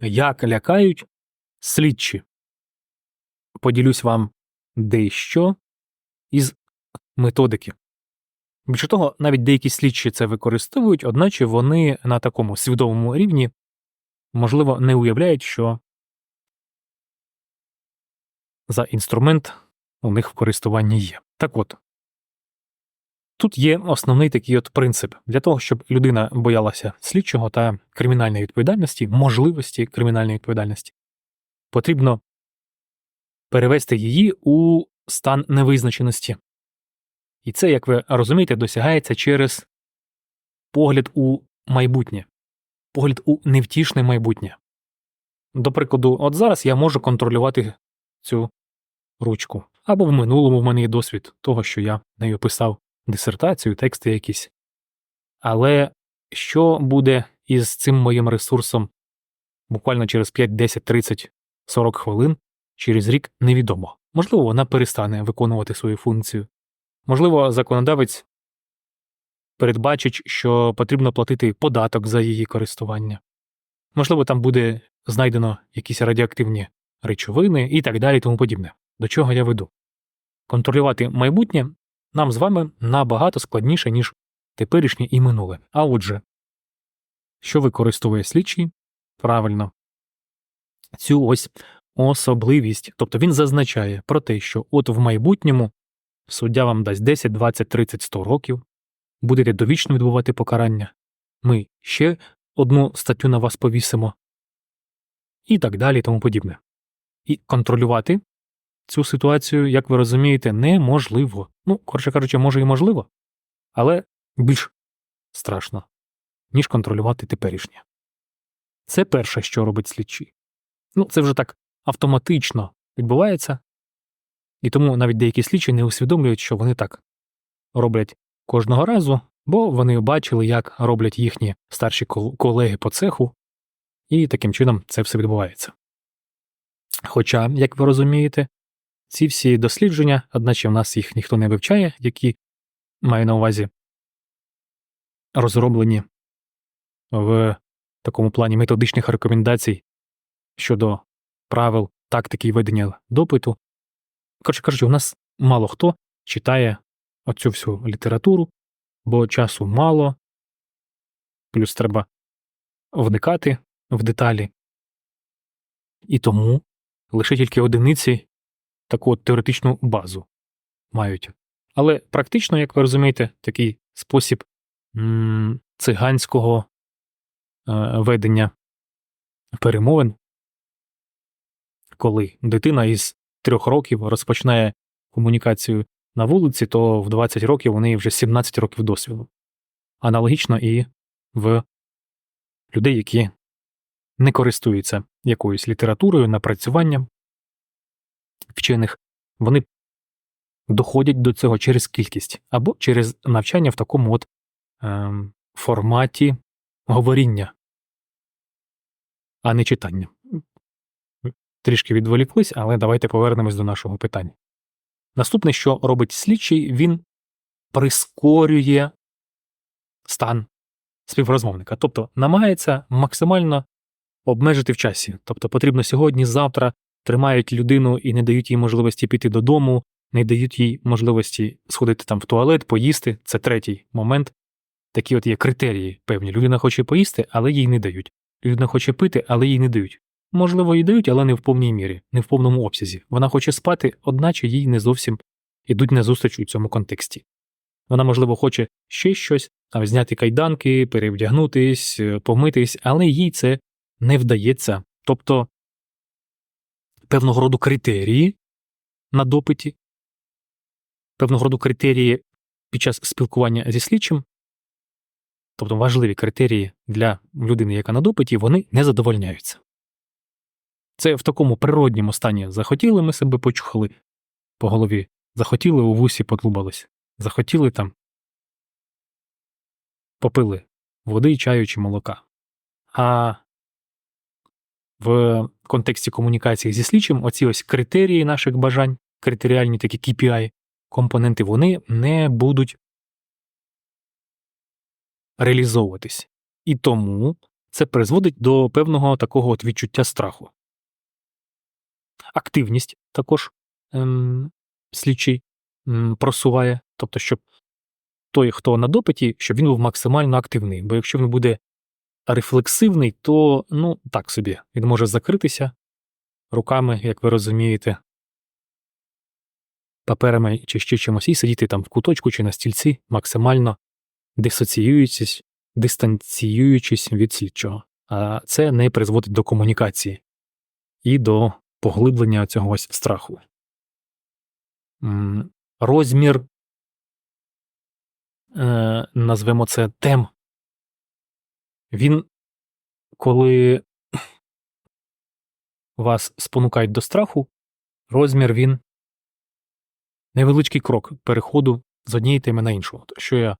як лякають слідчі. Поділюсь вам дещо із методики. Більше того, навіть деякі слідчі це використовують, одначе вони на такому свідомому рівні, можливо, не уявляють, що за інструмент у них в користуванні є. Так от, тут є основний такий от принцип для того, щоб людина боялася слідчого та кримінальної відповідальності, можливості кримінальної відповідальності, потрібно перевести її у стан невизначеності. І це, як ви розумієте, досягається через погляд у майбутнє, погляд у невтішне майбутнє. До прикладу, от зараз я можу контролювати цю ручку. Або в минулому в мене є досвід того, що я нею писав дисертацію, тексти якісь. Але що буде із цим моїм ресурсом буквально через 5, 10, 30, 40 хвилин, через рік невідомо. Можливо, вона перестане виконувати свою функцію. Можливо, законодавець передбачить, що потрібно платити податок за її користування. Можливо, там буде знайдено якісь радіоактивні речовини і так далі, тому подібне. До чого я веду? Контролювати майбутнє нам з вами набагато складніше, ніж теперішнє і минуле. А отже, що використовує слідчий? Правильно, цю ось особливість. Тобто він зазначає про те, що от в майбутньому суддя вам дасть 10, 20, 30, 100 років, будете довічно відбувати покарання, ми ще одну статтю на вас повісимо, і так далі, і тому подібне. І контролювати цю ситуацію, як ви розумієте, неможливо. Ну, коротше кажучи, може і можливо, але більш страшно, ніж контролювати теперішнє. Це перше, що робить слідчий. Ну, це вже так автоматично відбувається, і тому навіть деякі слідчі не усвідомлюють, що вони так роблять кожного разу, бо вони бачили, як роблять їхні старші колеги по цеху, і таким чином це все відбувається. Хоча, як ви розумієте, ці всі дослідження, одначе в нас їх ніхто не вивчає, які маю на увазі розроблені в такому плані методичних рекомендацій щодо правил тактики ведення допиту. Коротше кажучи, у нас мало хто читає оцю всю літературу, бо часу мало, плюс треба вникати в деталі. І тому лише тільки одиниці таку от теоретичну базу мають. Але практично, як ви розумієте, такий спосіб м циганського е ведення перемовин, коли дитина із трьох років розпочинає комунікацію на вулиці, то в 20 років у неї вже 17 років досвіду. Аналогічно і в людей, які не користуються якоюсь літературою, напрацюванням вчених, вони доходять до цього через кількість або через навчання в такому от е, форматі говоріння, а не читання. Трішки відволіклись, але давайте повернемось до нашого питання. Наступне, що робить слідчий, він прискорює стан співрозмовника, тобто намагається максимально обмежити в часі. Тобто потрібно сьогодні, завтра тримають людину і не дають їй можливості піти додому, не дають їй можливості сходити там в туалет, поїсти. Це третій момент. Такі от є критерії певні. Людина хоче поїсти, але їй не дають. Людина хоче пити, але їй не дають. Можливо, їй дають, але не в повній мірі, не в повному обсязі. Вона хоче спати, одначе їй не зовсім ідуть назустріч у цьому контексті. Вона, можливо, хоче ще щось, а зняти кайданки, перевдягнутись, е, помитись, але їй це не вдається. Тобто певного роду критерії на допиті, певного роду критерії під час спілкування зі слідчим, тобто важливі критерії для людини, яка на допиті, вони не задовольняються. Це в такому природньому стані захотіли ми себе почухали по голові, захотіли у вусі потлубались, захотіли там попили води, чаю чи молока. А в контексті комунікації зі слідчим оці ось критерії наших бажань, критеріальні такі KPI, компоненти, вони не будуть реалізовуватись. І тому це призводить до певного такого от відчуття страху. Активність також ем, слідчий м, просуває, тобто, щоб той, хто на допиті, щоб він був максимально активний. Бо якщо він буде рефлексивний, то ну так собі, він може закритися руками, як ви розумієте, паперами чи ще чимось, і сидіти там в куточку чи на стільці, максимально дисоціюючись, дистанціюючись від слідчого. А це не призводить до комунікації і до поглиблення цього ось страху. Розмір, е, назвемо це тем. Він, коли вас спонукають до страху, розмір він невеличкий крок переходу з однієї теми на іншу. Що я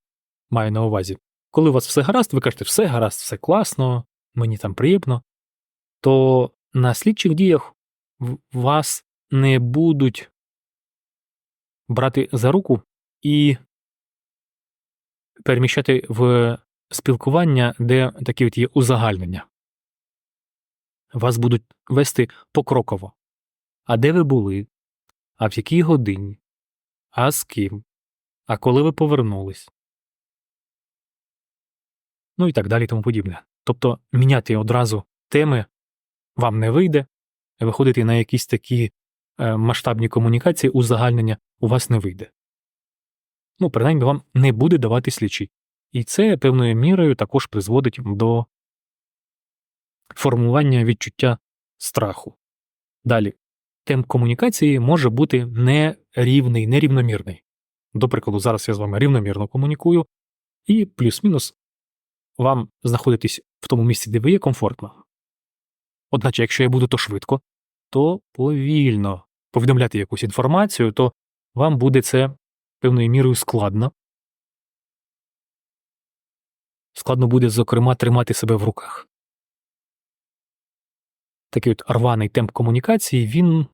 маю на увазі? Коли у вас все гаразд, ви кажете, все гаразд, все класно, мені там приємно, то на слідчих діях вас не будуть брати за руку і переміщати в спілкування, де такі от є узагальнення. Вас будуть вести покроково. А де ви були? А в якій годині? А з ким? А коли ви повернулись? Ну і так далі, і тому подібне. Тобто міняти одразу теми вам не вийде, виходити на якісь такі е, масштабні комунікації, узагальнення у вас не вийде. Ну, принаймні вам не буде давати слідчий. І це певною мірою також призводить до формування відчуття страху. Далі, темп комунікації може бути нерівний, нерівномірний. До прикладу, зараз я з вами рівномірно комунікую, і плюс-мінус вам знаходитись в тому місці, де ви є комфортно. Одначе, якщо я буду то швидко, то повільно повідомляти якусь інформацію, то вам буде це певною мірою складно. Складно буде, зокрема, тримати себе в руках. Такий от рваний темп комунікації, він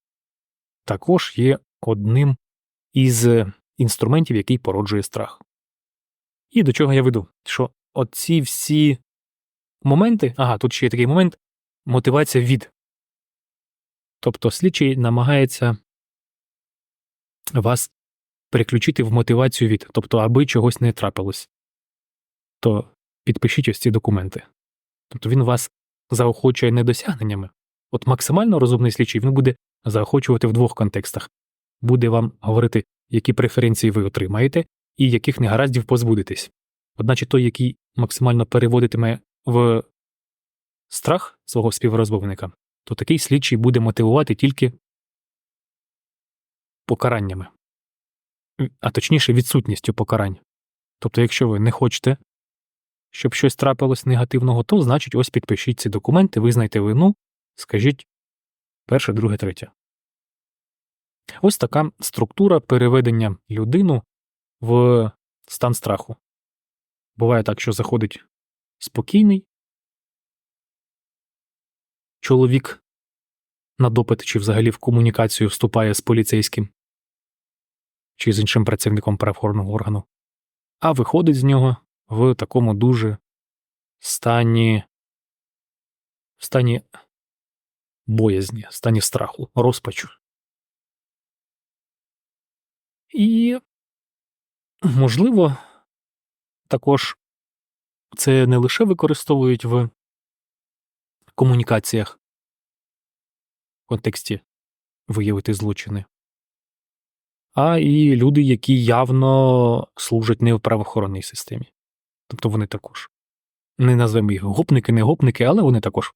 також є одним із інструментів, який породжує страх. І до чого я веду? Що оці всі моменти, ага, тут ще є такий момент мотивація від. Тобто слідчий намагається вас переключити в мотивацію від, тобто, аби чогось не трапилось, то підпишіть ось ці документи. Тобто він вас заохочує не досягненнями. От максимально розумний слідчий він буде заохочувати в двох контекстах. Буде вам говорити, які преференції ви отримаєте і яких негараздів позбудетесь. Одначе той, який максимально переводитиме в страх свого співрозмовника, то такий слідчий буде мотивувати тільки покараннями, а точніше відсутністю покарань. Тобто, якщо ви не хочете, щоб щось трапилось негативного, то значить ось підпишіть ці документи, визнайте вину, скажіть перше, друге, третє. Ось така структура переведення людину в стан страху. Буває так, що заходить спокійний чоловік на допит чи взагалі в комунікацію вступає з поліцейським чи з іншим працівником правоохоронного органу, а виходить з нього в такому дуже стані, в стані боязні, в стані страху, розпачу. І, можливо, також це не лише використовують в комунікаціях в контексті виявити злочини, а і люди, які явно служать не в правоохоронній системі. Тобто вони також. Не назвемо їх гопники, не гопники, але вони також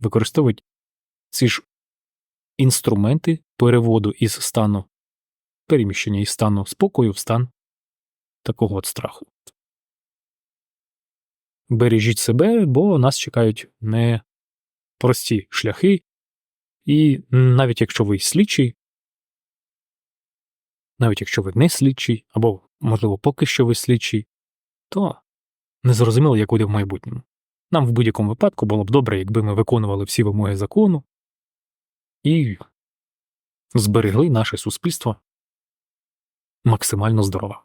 використовують ці ж інструменти переводу із стану переміщення із стану спокою в стан такого от страху. Бережіть себе, бо нас чекають не прості шляхи, і навіть якщо ви слідчий, навіть якщо ви не слідчий, або, можливо, поки що ви слідчий, то не зрозуміло, як буде в майбутньому. Нам в будь-якому випадку було б добре, якби ми виконували всі вимоги закону і зберегли наше суспільство максимально здорова.